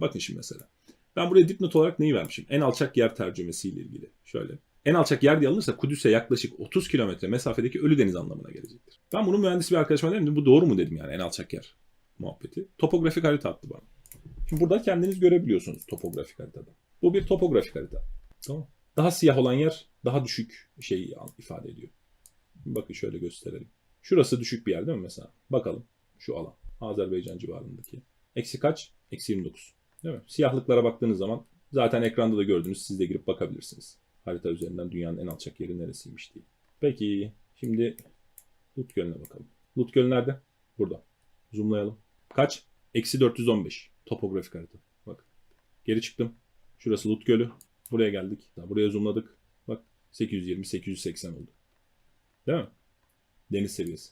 Bakın şimdi mesela. Ben buraya dipnot olarak neyi vermişim? En alçak yer tercümesiyle ilgili. Şöyle. En alçak yer diye alınırsa Kudüs'e yaklaşık 30 kilometre mesafedeki Ölü Deniz anlamına gelecektir. Ben bunu mühendis bir arkadaşıma dedim. Bu doğru mu dedim yani en alçak yer muhabbeti. Topografik harita attı bana. Şimdi burada kendiniz görebiliyorsunuz topografik haritada. Bu bir topografik harita. Tamam. Daha siyah olan yer daha düşük şeyi ifade ediyor. Bakın şöyle gösterelim. Şurası düşük bir yer değil mi mesela? Bakalım şu alan. Azerbaycan civarındaki. Eksi kaç? Eksi 29. Değil mi? Siyahlıklara baktığınız zaman zaten ekranda da gördünüz. Siz de girip bakabilirsiniz. Harita üzerinden dünyanın en alçak yeri neresiymiş diye. Peki şimdi Lut Gölü'ne bakalım. Lut Gölü nerede? Burada. Zoomlayalım. Kaç? Eksi 415. Topografik harita. Bak. Geri çıktım. Şurası Lut Gölü. Buraya geldik. Buraya zoomladık. Bak 820 880 oldu. Değil mi? Deniz seviyesi.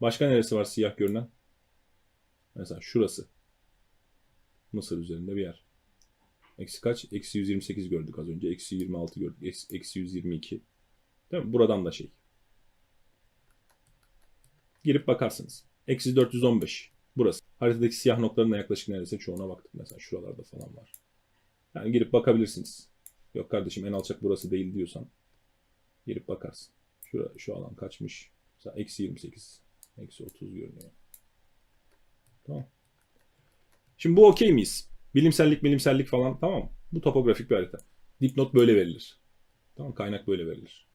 Başka neresi var siyah görünen? Mesela şurası. Mısır üzerinde bir yer. Eksi kaç? Eksi 128 gördük az önce. Eksi 26 gördük. Eksi, eksi 122. Değil mi? Buradan da şey. Girip bakarsınız. Eksi 415. Burası. Haritadaki siyah noktaların yaklaşık neredeyse çoğuna baktık. Mesela şuralarda falan var. Yani girip bakabilirsiniz. Yok kardeşim en alçak burası değil diyorsan girip bakarsın. Şura, şu alan kaçmış? Mesela eksi 28. Eksi 30 görünüyor. Tamam. Şimdi bu okey miyiz? Bilimsellik bilimsellik falan tamam? Bu topografik bir harita. Dipnot böyle verilir. Tamam kaynak böyle verilir.